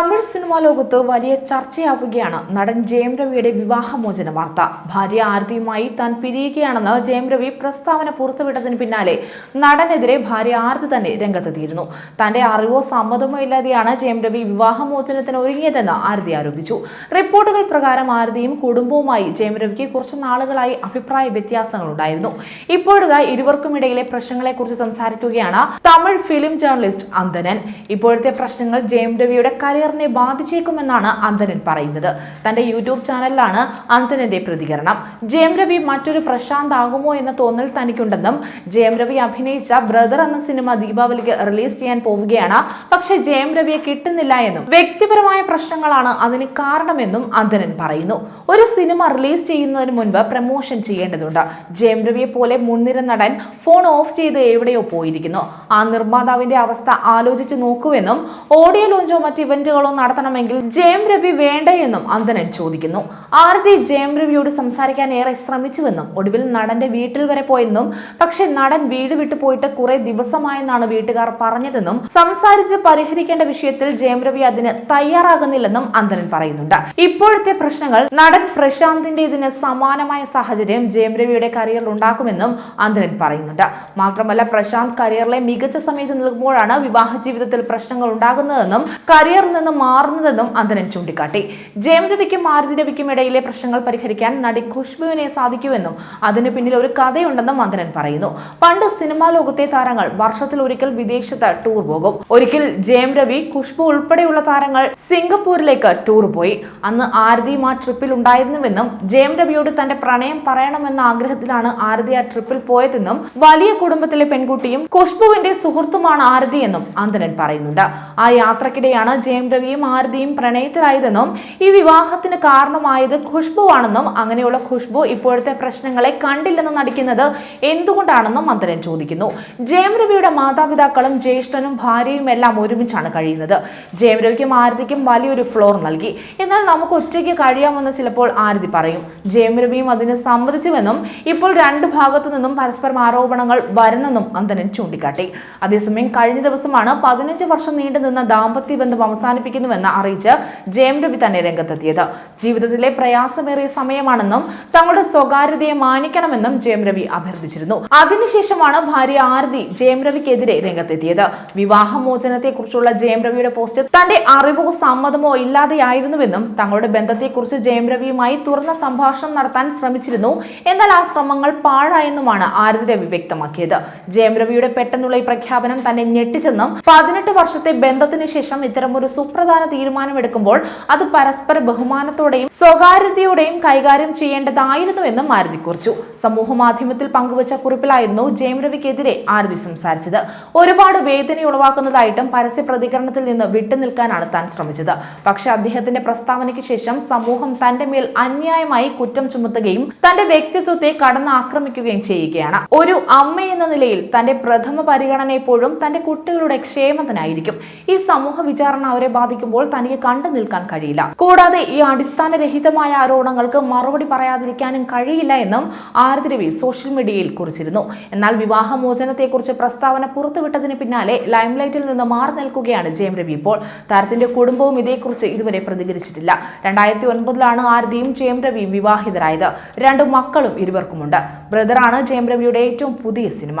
Tamil cinema ലോകത്ത് വലിയ ചർച്ചയാവുകയാണ്. നടൻ ജയം രവിയുടെ വിവാഹമോചന വാർത്ത. ഭാര്യ ആരതിയുമായി താൻ പിരിയുകയാണെന്ന് ജയം രവി പ്രസ്താവന പുറത്തുവിട്ടതിന് പിന്നാലെ നടനെതിരെ ഭാര്യ ആരതി തന്നെ രംഗത്തെത്തിയിരുന്നു. തന്റെ അറിവോ സമ്മതമോ ഇല്ലാതെയാണ് ജയം രവി വിവാഹമോചനത്തിന് ഒരുങ്ങിയതെന്ന് ആരതി ആരോപിച്ചു. റിപ്പോർട്ടുകൾ പ്രകാരം ആരതിയും കുടുംബവുമായി ജയം രവിക്ക് കുറച്ചു നാളുകളായി അഭിപ്രായ വ്യത്യാസങ്ങളുണ്ടായിരുന്നു. ഇപ്പോഴത്തെ ഇരുവർക്കുമിടയിലെ പ്രശ്നങ്ങളെക്കുറിച്ച് സംസാരിക്കുകയാണ് തമിഴ് ഫിലിം ജേർണലിസ്റ്റ് അന്തനൻ. ഇപ്പോഴത്തെ പ്രശ്നങ്ങൾ ജയം രവിയുടെ കരിയറിനെ ബാധിച്ചേക്കുമെന്നാണ് അന്തനൻ പറയുന്നത്. തന്റെ യൂട്യൂബ് ചാനലിലാണ് അന്തനന്റെ പ്രതികരണം. ജയം രവി മറ്റൊരു പ്രശാന്ത് ആകുമോ എന്ന തോന്നൽ തനിക്കുണ്ടെന്നും ജയം രവി അഭിനയിച്ച ബ്രദർ എന്ന സിനിമ ദീപാവലിക്ക് റിലീസ് ചെയ്യാൻ പോവുകയാണ്. പക്ഷെ ജയം രവിയെ കിട്ടുന്നില്ല എന്നും വ്യക്തിപരമായ പ്രശ്നങ്ങളാണ് അതിന് കാരണമെന്നും അന്തനൻ പറയുന്നു. ഒരു സിനിമ റിലീസ് ചെയ്യുന്നതിന് മുൻപ് പ്രമോഷൻ ചെയ്യേണ്ടതുണ്ട്. ജയം രവിയെ പോലെ മുൻനിര നടൻ ഫോൺ ഓഫ് ചെയ്ത് എവിടെയോ പോയിരിക്കുന്നു. ആ നിർമ്മാതാവിന്റെ അവസ്ഥ ആലോചിച്ച് നോക്കുവെന്നും ഓഡിയോ ലോഞ്ചോ മറ്റ് ഇവന്റുകളോ നടത്തണമെങ്കിൽ ജയം രവി വേണ്ടയെന്നും അന്തനൻ ചോദിക്കുന്നു. ആരതി ജയം രവിയോട് സംസാരിക്കാൻ ഏറെ ശ്രമിച്ചുവെന്നും ഒടുവിൽ നടന്റെ വീട്ടിൽ വരെ പോയെന്നും പക്ഷെ നടൻ വീട് വിട്ടു പോയിട്ട് കുറെ ദിവസമായെന്നാണ് വീട്ടുകാർ പറഞ്ഞതെന്നും സംസാരിച്ച് പരിഹരിക്കേണ്ട വിഷയത്തിൽ ജയം രവി അതിന് തയ്യാറാകുന്നില്ലെന്നും അന്തനൻ പറയുന്നുണ്ട്. ഇപ്പോഴത്തെ പ്രശ്നങ്ങൾ നടൻ പ്രശാന്തിന്റെ ഇതിന് സമാനമായ സാഹചര്യം ജയം രവിയുടെ കരിയറിൽ ഉണ്ടാക്കുമെന്നും അന്തനൻ പറയുന്നുണ്ട്. മാത്രമല്ല പ്രശാന്ത് കരിയറിലെ മികച്ച സമയത്ത് നിൽക്കുമ്പോഴാണ് വിവാഹ ജീവിതത്തിൽ പ്രശ്നങ്ങൾ ഉണ്ടാകുന്നതെന്നും കരിയറിൽ നിന്ന് മാറുന്നതെന്നും അന്തനൻ ചൂണ്ടിക്കാട്ടി. ജയം രവിക്കും മാരുതി രവിക്കും ഇടയിലെ പ്രശ്നങ്ങൾ പരിഹരിക്കാൻ നടി ഖുഷ്ബുവിനെ സാധിക്കുമെന്നും അതിന് പിന്നിൽ ഒരു കഥയുണ്ടെന്നും അന്തനൻ പറയുന്നു. പണ്ട് സിനിമാ ലോകത്തെ താരങ്ങൾ വർഷത്തിൽ ഒരിക്കൽ വിദേശത്ത് ടൂർ പോകും. ഒരിക്കൽ ജയം രവി ഖുഷ്ബു ഉൾപ്പെടെയുള്ള താരങ്ങൾ സിംഗപ്പൂരിലേക്ക് ടൂർ പോയി. അന്ന് ആരതിയും ആ ട്രിപ്പിൽ ഉണ്ടായിരുന്നുവെന്നും ജയം രവിയോട് തന്റെ പ്രണയം പറയണമെന്ന ആഗ്രഹത്തിലാണ് ആരതി ആ ട്രിപ്പിൽ പോയതെന്നും വലിയ കുടുംബത്തിലെ പെൺകുട്ടിയും ഖുഷ്ബുവിന്റെ സുഹൃത്തുമാണ് ആരതി എന്നും അന്തനൻ പറയുന്നുണ്ട്. ആ യാത്രക്കിടെയാണ് ജയം രവിയും ആരതിയും പ്രണയത്തിലായതെന്നും ഈ വിവാഹത്തിന് കാരണമായത് ഖുഷ്ബുവാണെന്നും അങ്ങനെയുള്ള ഖുഷ്ബു ഇപ്പോഴത്തെ പ്രശ്നങ്ങളെ കണ്ടില്ലെന്ന് നടിക്കുന്നത് എന്തുകൊണ്ടാണെന്നും അന്തരൻ ചോദിക്കുന്നു. ജയം രവിയുടെ മാതാപിതാക്കളും ജ്യേഷ്ഠനും ഭാര്യയും എല്ലാം ഒരുമിച്ചാണ് കഴിയുന്നത്. ജയം രവിക്കും ആരതിക്കും വലിയൊരു ഫ്ലോർ നൽകി. എന്നാൽ നമുക്ക് ഒറ്റയ്ക്ക് കഴിയാമെന്ന് ചിലപ്പോൾ ആരതി പറയും. ജയം രവിയും അതിന് സമ്മതിച്ചുവെന്നും ഇപ്പോൾ രണ്ട് ഭാഗത്തു നിന്നും പരസ്പരം ആരോപണങ്ങൾ വരുന്നെന്നും അന്തനൻ ചൂണ്ടിക്കാട്ടി. അതേസമയം കഴിഞ്ഞ ദിവസമാണ് പതിനഞ്ച് വർഷം നീണ്ടുനിന്ന ദാമ്പത്യ ബന്ധം അവസാനിപ്പിക്കുന്നുവെന്ന് അറിയിച്ച് ജയം രവി തന്നെ രംഗത്തെത്തിയത്. ജീവിതത്തിലെ പ്രയാസമേറിയ സമയമാണെന്നും തങ്ങളുടെ സ്വകാര്യതയെ മാനിക്കണമെന്നും ജയം രവി അഭ്യർത്ഥിച്ചിരുന്നു. അതിനുശേഷമാണ് ഭാര്യ ആരതി ജയം രവിക്കെതിരെ രംഗത്തെത്തിയത്. വിവാഹമോചനത്തെക്കുറിച്ചുള്ള ജയം രവിയുടെ പോസ്റ്റ് തന്റെ അറിവോ സമ്മതമോ ഇല്ലാതെയായിരുന്നുവെന്നും തങ്ങളുടെ ബന്ധത്തെക്കുറിച്ച് ജയം രവിയുമായി തുറന്ന സംഭാഷണം നടത്താൻ ശ്രമിച്ചിരുന്നു. എന്നാൽ ആ ശ്രമങ്ങൾ പാഴായെന്നുമാണ് ആരതി രവി വ്യക്തമാക്കിയത്. ജയം രവിയുടെ പെട്ടെന്നുള്ള ഈ പ്രഖ്യാപനം തന്നെ ഞെട്ടിച്ചെന്നും പതിനെട്ട് വർഷത്തെ ബന്ധത്തിന് ശേഷം ഇത്തരമൊരു സുപ്രധാന തീരുമാനമെടുക്കുമ്പോൾ അത് പരസ്പര ബഹുമാനത്തോടെയും സ്വകാര്യതയോടെയും കൈകാര്യം ചെയ്യേണ്ടതായിരുന്നുവെന്നും ആരതി കുറിച്ചു. സമൂഹ മാധ്യമത്തിൽ പങ്കുവച്ച കുറിപ്പിലായിരുന്നു ജയം രവിക്കെതിരെ ആരതി സംസാരിച്ചത്. ഒരുപാട് വേദന ഉളവാക്കുന്നതായിട്ടും പരസ്യ പ്രതികരണത്തിൽ നിന്ന് വിട്ടുനിൽക്കാനാണ് താൻ ശ്രമിച്ചത്. പക്ഷേ അദ്ദേഹത്തിന്റെ പ്രസ്താവനയ്ക്ക് ശേഷം സമൂഹം തന്റെ മേൽ അന്യായമായി കുറ്റം ചുമത്തുകയും തന്റെ വ്യക്തിത്വത്തെ കടന്ന് ആക്രമിക്കുകയും ചെയ്യുകയാണ്. ഒരു അമ്മ എന്ന നിലയിൽ തന്റെ പ്രഥമ പരിഗണന എപ്പോഴും തന്റെ കുട്ടികളുടെ ക്ഷേമത്തിനായിരിക്കും. ഈ സമൂഹ വിചാരണ അവരെ ബാധിക്കുമ്പോൾ തനിക്ക് കണ്ടു നിൽക്കാൻ കഴിയില്ല. കൂടാതെ ഈ അടിസ്ഥാനരഹിതമായ ആരോപണങ്ങൾക്ക് മറുപടി പറയാതിരിക്കാനും കഴിയില്ല എന്നും ആരതി രവി സോഷ്യൽ മീഡിയയിൽ കുറിച്ചിരുന്നു. എന്നാൽ വിവാഹമോചനത്തെക്കുറിച്ച് പ്രസ്താവന പുറത്തുവിട്ടതിന് പിന്നാലെ ലൈംലൈറ്റിൽ നിന്ന് മാറി നിൽക്കുകയാണ് ജയം രവി ഇപ്പോൾ. താരത്തിന്റെ കുടുംബവും ഇതേക്കുറിച്ച് ഇതുവരെ പ്രതികരിച്ചിട്ടില്ല. രണ്ടായിരത്തി ഒൻപതിലാണ് ആരതിയും ജയം രവിയും വിവാഹിതരായത്. രണ്ട് മക്കളും ഇരുവർക്കുമുണ്ട്. ബ്രദറാണ് ജയം രവിയുടെ ഏറ്റവും പുതിയ സിനിമ.